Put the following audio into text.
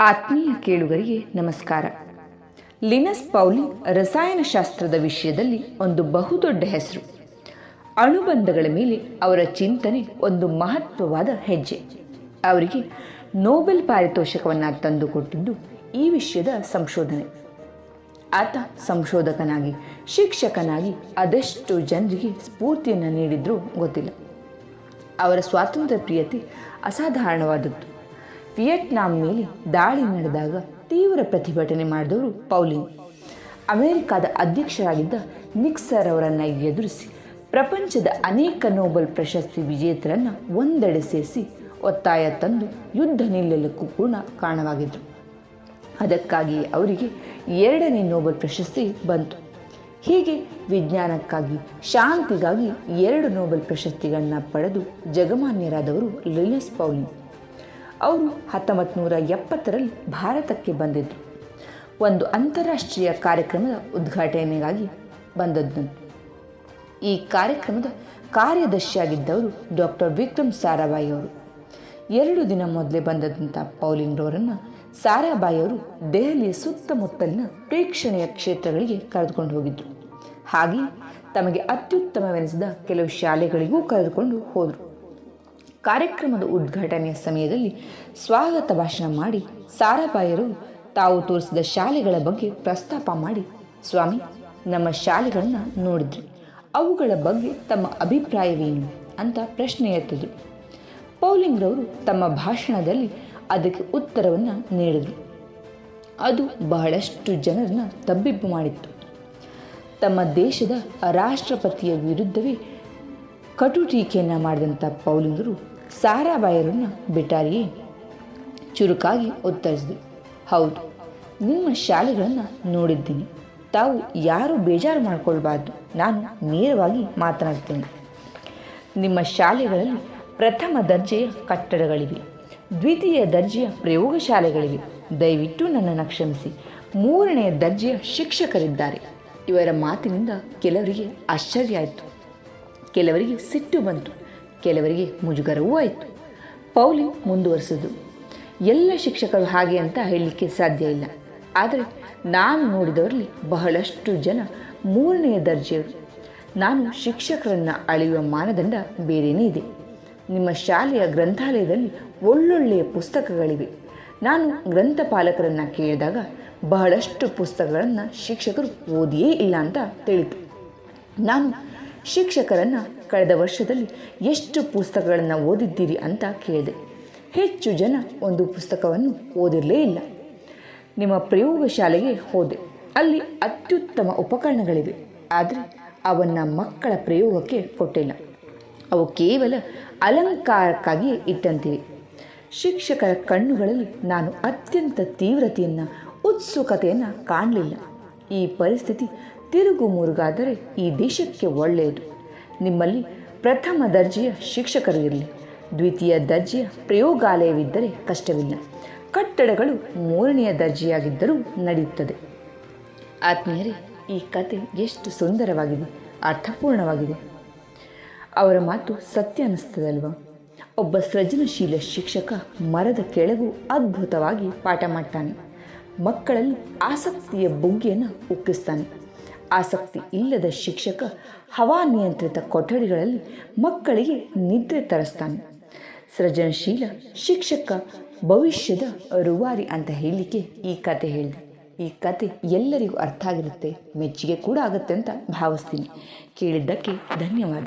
ಆತ್ಮೀಯ ಕೇಳುಗರಿಗೆ ನಮಸ್ಕಾರ. ಲಿನಸ್ ಪೌಲಿ ರಸಾಯನಶಾಸ್ತ್ರದ ವಿಷಯದಲ್ಲಿ ಒಂದು ಬಹುದೊಡ್ಡ ಹೆಸರು. ಅಣುಬಂಧಗಳ ಮೇಲೆ ಅವರ ಚಿಂತನೆ ಒಂದು ಮಹತ್ವವಾದ ಹೆಜ್ಜೆ. ಅವರಿಗೆ ನೋಬೆಲ್ ಪಾರಿತೋಷಕವನ್ನು ತಂದುಕೊಟ್ಟಿದ್ದು ಈ ವಿಷಯದ ಸಂಶೋಧನೆ. ಆತ ಸಂಶೋಧಕನಾಗಿ, ಶಿಕ್ಷಕನಾಗಿ ಅದೆಷ್ಟು ಜನರಿಗೆ ಸ್ಫೂರ್ತಿಯನ್ನು ನೀಡಿದ್ರೂ ಗೊತ್ತಿಲ್ಲ. ಅವರ ಸ್ವಾತಂತ್ರ್ಯ ಪ್ರಿಯತೆ ಅಸಾಧಾರಣವಾದದ್ದು. ವಿಯೆಟ್ನಾಂ ಮೇಲೆ ದಾಳಿ ನಡೆದಾಗ ತೀವ್ರ ಪ್ರತಿಭಟನೆ ಮಾಡಿದವರು ಪೌಲಿನ್. ಅಮೆರಿಕದ ಅಧ್ಯಕ್ಷರಾಗಿದ್ದ ನಿಕ್ಸರ್ ಅವರನ್ನು ಎದುರಿಸಿ ಪ್ರಪಂಚದ ಅನೇಕ ನೋಬೆಲ್ ಪ್ರಶಸ್ತಿ ವಿಜೇತರನ್ನು ಒಂದೆಡೆ ಸೇರಿಸಿ ಒತ್ತಾಯ ತಂದು ಯುದ್ಧ ನಿಲ್ಲಲಿಕ್ಕೂ ಕೂಡ ಕಾರಣವಾಗಿದ್ದರು ಅದಕ್ಕಾಗಿ ಅವರಿಗೆ ಎರಡನೇ ನೋಬೆಲ್ ಪ್ರಶಸ್ತಿ ಬಂತು. ಹೀಗೆ ವಿಜ್ಞಾನಕ್ಕಾಗಿ, ಶಾಂತಿಗಾಗಿ ಎರಡು ನೋಬೆಲ್ ಪ್ರಶಸ್ತಿಗಳನ್ನು ಪಡೆದು ಜಗಮಾನ್ಯರಾದವರು ಲಿಲಿಸ್ ಪೌಲಿನ್. ಅವರು ಹತ್ತೊಂಬತ್ತು ನೂರ ಎಪ್ಪತ್ತರಲ್ಲಿ ಭಾರತಕ್ಕೆ ಬಂದಿದ್ದರು ಒಂದು ಅಂತಾರಾಷ್ಟ್ರೀಯ ಕಾರ್ಯಕ್ರಮದ ಉದ್ಘಾಟನೆಗಾಗಿ ಬಂದದ್ದು. ಈ ಕಾರ್ಯಕ್ರಮದ ಕಾರ್ಯದರ್ಶಿಯಾಗಿದ್ದವರು ಡಾಕ್ಟರ್ ವಿಕ್ರಮ್ ಸಾರಾಭಾಯಿ ಅವರು. ಎರಡು ದಿನ ಮೊದಲೇ ಬಂದದಂಥ ಪೌಲಿಂಗ್ರವರನ್ನು ಸಾರಾಭಾಯಿ ಅವರು ದೆಹಲಿಯ ಸುತ್ತಮುತ್ತಲಿನ ಪ್ರೇಕ್ಷಣೀಯ ಕ್ಷೇತ್ರಗಳಿಗೆ ಕರೆದುಕೊಂಡು ಹೋಗಿದ್ದರು ಹಾಗೆ ತಮಗೆ ಅತ್ಯುತ್ತಮವೆನಿಸಿದ ಕೆಲವು ಶಾಲೆಗಳಿಗೂ ಕರೆದುಕೊಂಡು ಹೋದರು. ಕಾರ್ಯಕ್ರಮದ ಉದ್ಘಾಟನೆಯ ಸಮಯದಲ್ಲಿ ಸ್ವಾಗತ ಭಾಷಣ ಮಾಡಿ ಸಾರಾಭಾಯರು ತಾವು ತೋರಿಸಿದ ಶಾಲೆಗಳ ಬಗ್ಗೆ ಪ್ರಸ್ತಾಪ ಮಾಡಿ, ಸ್ವಾಮಿ, ನಮ್ಮ ಶಾಲೆಗಳನ್ನು ನೋಡಿದ್ರು. ಅವುಗಳ ಬಗ್ಗೆ ತಮ್ಮ ಅಭಿಪ್ರಾಯವೇನು? ಅಂತ ಪ್ರಶ್ನೆ ಎತ್ತಿದ್ರು. ಪೌಲಿಂಗ್ರವರು ತಮ್ಮ ಭಾಷಣದಲ್ಲಿ ಅದಕ್ಕೆ ಉತ್ತರವನ್ನು ನೀಡಿದರು. ಅದು ಬಹಳಷ್ಟು ಜನರನ್ನ ತಬ್ಬಿಬ್ಬು ಮಾಡಿತ್ತು. ತಮ್ಮ ದೇಶದ ರಾಷ್ಟ್ರಪತಿಯ ವಿರುದ್ಧವೇ ಕಟು ಟೀಕೆಯನ್ನು ಮಾಡಿದಂಥ ಪೌಲಿಂಗರು ಸಾರಾಬಾಯರನ್ನು ಬಿಟ್ಟಾರಿಯೇ ಚುರುಕಾಗಿ ಉತ್ತರಿಸಿದೆ ಹೌದು, ನಿಮ್ಮ ಶಾಲೆಗಳನ್ನು ನೋಡಿದ್ದೀನಿ. ತಾವು ಯಾರು ಬೇಜಾರು ಮಾಡಿಕೊಳ್ಬಾರ್ದು. ನಾನು ನೇರವಾಗಿ ಮಾತನಾಡ್ತೀನಿ. ನಿಮ್ಮ ಶಾಲೆಗಳಲ್ಲಿ ಪ್ರಥಮ ದರ್ಜೆಯ ಕಟ್ಟಡಗಳಿವೆ. ದ್ವಿತೀಯ ದರ್ಜೆಯ ಪ್ರಯೋಗಶಾಲೆಗಳಿವೆ ದಯವಿಟ್ಟು ನನ್ನನ್ನು ಕ್ಷಮಿಸಿ. ಮೂರನೆಯ ದರ್ಜೆಯ ಶಿಕ್ಷಕರಿದ್ದಾರೆ. ಇವರ ಮಾತಿನಿಂದ ಕೆಲವರಿಗೆ ಆಶ್ಚರ್ಯ ಆಯಿತು. ಕೆಲವರಿಗೆ ಸಿಟ್ಟು ಬಂತು. ಕೆಲವರಿಗೆ ಮುಜುಗರವೂ ಆಯಿತು. ಪೌಲಿ ಮುಂದುವರಿಸಿದ್ರು ಎಲ್ಲ ಶಿಕ್ಷಕರು ಹಾಗೆ ಅಂತ ಹೇಳಲಿಕ್ಕೆ ಸಾಧ್ಯ ಇಲ್ಲ. ಆದರೆ ನಾನು ನೋಡಿದವರಲ್ಲಿ ಬಹಳಷ್ಟು ಜನ ಮೂರನೆಯ ದರ್ಜೆಯವರು. ನಾನು ಶಿಕ್ಷಕರನ್ನು ಅಳೆಯುವ ಮಾನದಂಡ ಬೇರೆಯೇ ಇದೆ. ನಿಮ್ಮ ಶಾಲೆಯ ಗ್ರಂಥಾಲಯದಲ್ಲಿ ಒಳ್ಳೊಳ್ಳೆಯ ಪುಸ್ತಕಗಳಿವೆ. ನಾನು ಗ್ರಂಥಪಾಲಕರನ್ನು ಕೇಳಿದಾಗ ಬಹಳಷ್ಟು ಪುಸ್ತಕಗಳನ್ನು ಶಿಕ್ಷಕರು ಓದಿಯೇ ಇಲ್ಲ ಅಂತ ತಿಳಿತು. ನಾನು ಶಿಕ್ಷಕರನ್ನು ಕಳೆದ ವರ್ಷದಲ್ಲಿ ಎಷ್ಟು ಪುಸ್ತಕಗಳನ್ನು ಓದಿದ್ದೀರಿ ಅಂತ ಕೇಳಿದೆ. ಹೆಚ್ಚು ಜನ ಒಂದು ಪುಸ್ತಕವನ್ನು ಓದಿರಲೇ ಇಲ್ಲ. ನಿಮ್ಮ ಪ್ರಯೋಗಶಾಲೆಗೆ ಹೋದೆ. ಅಲ್ಲಿ ಅತ್ಯುತ್ತಮ ಉಪಕರಣಗಳಿವೆ. ಆದರೆ ಅವನ್ನು ಮಕ್ಕಳ ಪ್ರಯೋಗಕ್ಕೆ ಕೊಟ್ಟಿಲ್ಲ. ಅವು ಕೇವಲ ಅಲಂಕಾರಕ್ಕಾಗಿಯೇ ಇಟ್ಟಂತಿವೆ. ಶಿಕ್ಷಕರ ಕಣ್ಣುಗಳಲ್ಲಿ ನಾನು ಅತ್ಯಂತ ತೀವ್ರತೆಯನ್ನು, ಉತ್ಸುಕತೆಯನ್ನು ಕಾಣಲಿಲ್ಲ. ಈ ಪರಿಸ್ಥಿತಿ ತಿರುಗು ಮುರುಗಾದರೆ ಈ ದೇಶಕ್ಕೆ ಒಳ್ಳೆಯದು. ನಿಮ್ಮಲ್ಲಿ ಪ್ರಥಮ ದರ್ಜೆಯ ಶಿಕ್ಷಕರು ಇರಲಿ. ದ್ವಿತೀಯ ದರ್ಜೆಯ ಪ್ರಯೋಗಾಲಯವಿದ್ದರೆ ಕಷ್ಟವಿಲ್ಲ. ಕಟ್ಟಡಗಳು ಮೂರನೆಯ ದರ್ಜೆಯಾಗಿದ್ದರೂ ನಡೆಯುತ್ತದೆ. ಆತ್ಮೀಯರೇ, ಈ ಕತೆ ಎಷ್ಟು ಸುಂದರವಾಗಿದೆ, ಅರ್ಥಪೂರ್ಣವಾಗಿದೆ. ಅವರ ಮಾತು ಸತ್ಯ ಅನ್ನಿಸ್ತದಲ್ವ? ಒಬ್ಬ ಸೃಜನಶೀಲ ಶಿಕ್ಷಕ ಮರದ ಕೆಳಗೂ ಅದ್ಭುತವಾಗಿ ಪಾಠ ಮಾಡ್ತಾನೆ. ಮಕ್ಕಳಲ್ಲಿ ಆಸಕ್ತಿಯ ಬುಗ್ಗೆಯನ್ನು ಉಕ್ಕಿಸ್ತಾನೆ. ಆಸಕ್ತಿ ಇಲ್ಲದ ಶಿಕ್ಷಕ ಹವಾನಿಯಂತ್ರಿತ ಕೊಠಡಿಗಳಲ್ಲಿ ಮಕ್ಕಳಿಗೆ ನಿದ್ರೆ ತರಿಸ್ತಾನೆ. ಸೃಜನಶೀಲ ಶಿಕ್ಷಕ ಭವಿಷ್ಯದ ರುವಾರಿ ಅಂತ ಹೇಳಲಿಕ್ಕೆ ಈ ಕತೆ ಹೇಳಿದೆ. ಈ ಕತೆ ಎಲ್ಲರಿಗೂ ಅರ್ಥ ಆಗಿರುತ್ತೆ, ಮೆಚ್ಚುಗೆ ಕೂಡ ಆಗುತ್ತೆ ಅಂತ ಭಾವಿಸ್ತೀನಿ. ಕೇಳಿದ್ದಕ್ಕೆ ಧನ್ಯವಾದ.